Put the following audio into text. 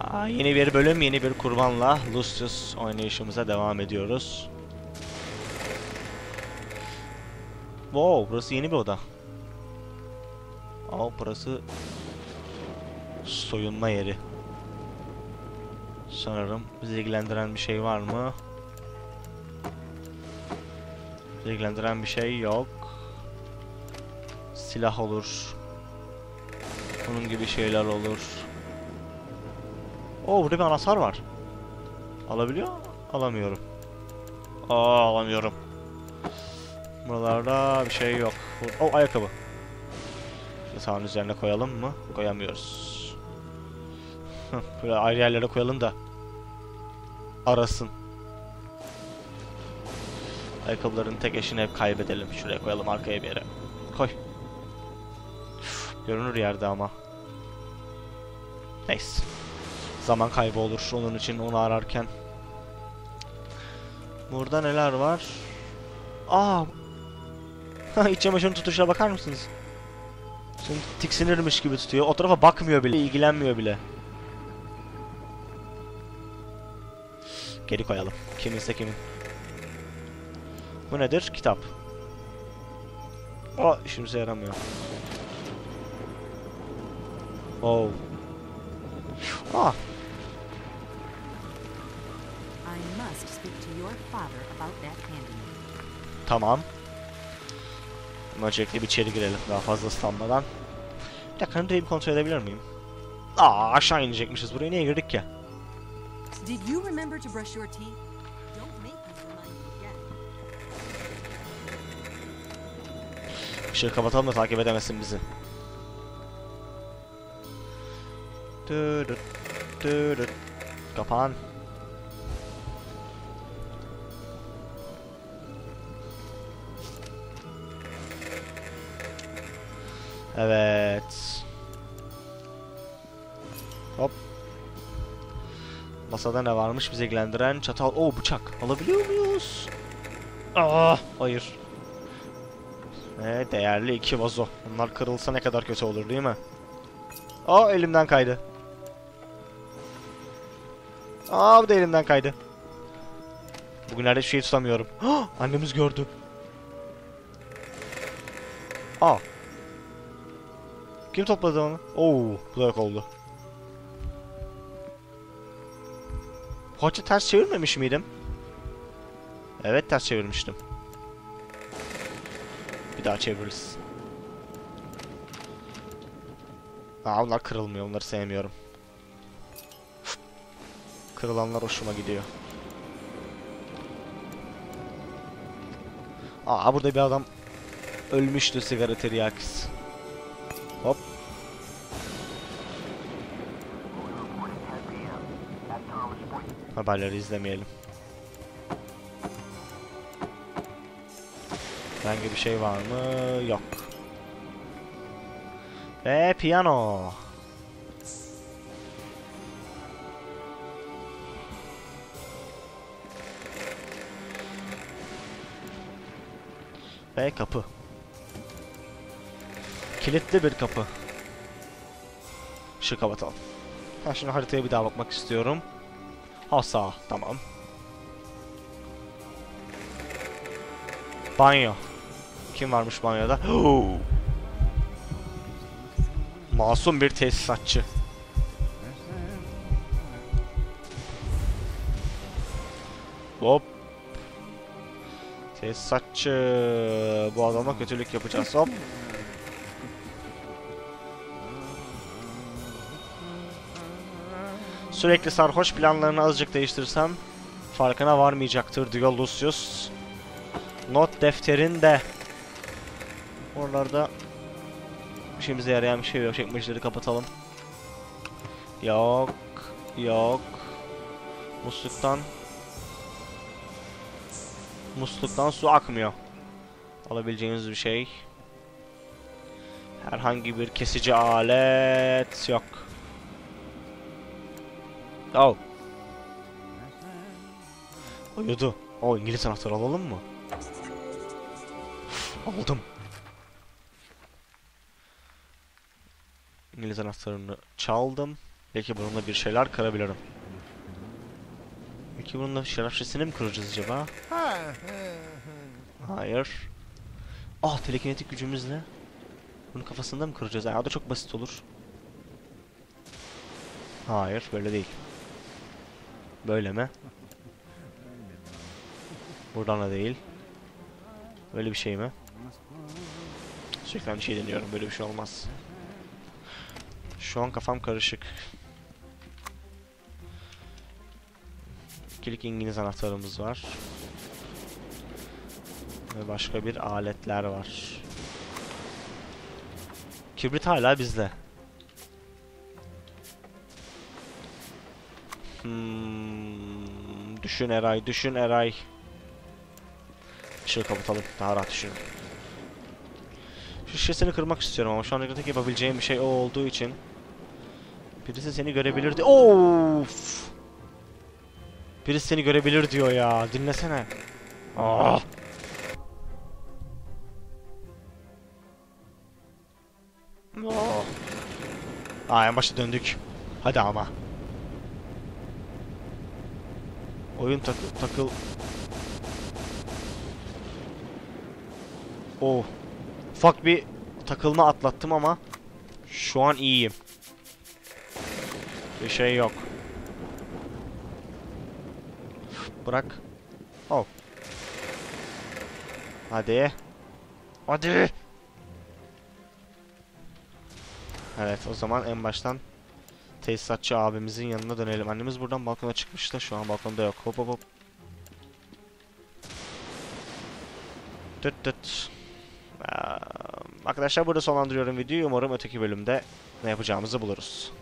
Aa, yeni bir bölüm, yeni bir kurbanla Lucius oynayışımıza devam ediyoruz. Wow, burası yeni bir oda. Aa, burası soyunma yeri. Sanırım bizi ilgilendiren bir şey var mı? Bizi ilgilendiren bir şey yok. Silah olur. Bunun gibi şeyler olur. Oo burada bir anahtar var. Alabiliyor? Alamıyorum. Aa alamıyorum. Buralarda bir şey yok. Bur- Oh ayakkabı. Yatağın üzerine koyalım mı? Koyamıyoruz. Böyle ayrı yerlere koyalım da arasın. Ayakkabıların tek eşini hep kaybedelim. Şuraya koyalım arkaya bir yere. Koy. Üf, Görünür yerde ama. Neyse. Zaman kaybı olur onun için onu ararken. Burada neler var? Aa! İç çamaşırın tutuşuna bakar mısınız? Seni tiksinirmiş gibi tutuyor. O tarafa bakmıyor bile, ilgilenmiyor bile. Geri koyalım. Kiminse kimin. Bu nedir? Kitap. O işimize yaramıyor. Oh. Ah, tamam. Ama Öncelikle bir içeri girelim daha fazla ıslanmadan. Bir dakika haritayı kontrol edebilir miyim? Aa aşağı inecekmişiz. Buraya niye girdik ki? Did you remember to brush your teeth? Işığı kapatalım da takip edemesin bizi. Kapan. Evet. Hop. Masada ne varmış bizi ilgilendiren çatal. Oo bıçak. Alabiliyor muyuz? Aa, hayır. Ve değerli iki vazo. Bunlar kırılsa ne kadar kötü olur değil mi? Aa elimden kaydı. Aa bu da elimden kaydı. Bugünlerde şey tutamıyorum. Annemiz gördü. Aa. Kim topladı onu? Oo, bu da yok oldu. Haçı ters çevirmemiş miydim? Evet ters çevirmiştim. Bir daha çeviririz. Aa onlar kırılmıyor. Onları sevmiyorum. Kırılanlar hoşuma gidiyor. Aa burada bir adam ölmüştü sigara tiryakis. Haberleri izlemeyelim. Herhangi bir şey var mı? Yok. Ve piyano. Ve kapı. Kilitli bir kapı. Işığı kapatalım. Ha şimdi haritaya bir daha bakmak istiyorum. Ha sağ, tamam. Banyo. Kim varmış banyoda? Masum bir tesisatçı. Hop. Tesisatçı. Bu adama kötülük yapacağız. Hop. Sürekli sarhoş planlarını azıcık değiştirsem farkına varmayacaktır diyor Lucius. Not defterinde oralarda işimize yarayan bir şey yok. Çekmeceleri kapatalım. Yok. Yok. Musluktan Musluktan su akmıyor. Alabileceğiniz bir şey. Herhangi bir kesici alet yok. Oh. Uyudu. O İngiliz anahtarı alalım mı? Aldım. İngiliz anahtarını çaldım. Belki bununla bir şeyler kırabilirim. Peki bununla şarap şişesini mi kıracağız acaba? Hayır. Ah telekinetik gücümüzle. Bunun kafasında mı kıracağız? O da çok basit olur. Hayır böyle değil. Böyle mi? Buradan da değil. Böyle bir şey mi? Sürekli aynı şey deniyorum. Böyle bir şey olmaz. Şu an kafam karışık. İkilik İngiliz anahtarımız var. Ve başka bir aletler var. Kibrit hala bizde. Hmm, düşün Eray, düşün Eray. Işığı kapatalım, daha rahat düşün. Şu şişesini kırmak istiyorum ama şu an tek yapabileceğim bir şey o olduğu için. Birisi seni görebilirdi. Of! Birisi seni görebilir diyor ya. Dinlesene. Ah! Oh. Aa en başta döndük. Hadi ama. Oyun takıl takıl. Oh. Ufak bir takılma atlattım ama şu an iyiyim. Bir şey yok. Bırak. Oh. Hadi. Hadi. Evet o zaman en baştan tesisatçı abimizin yanına dönelim. Annemiz buradan balkona çıkmış da şu an balkonda yok. Hop hop hop. Tıt tıt. Ee, arkadaşlar burada sonlandırıyorum videoyu. Umarım öteki bölümde ne yapacağımızı buluruz.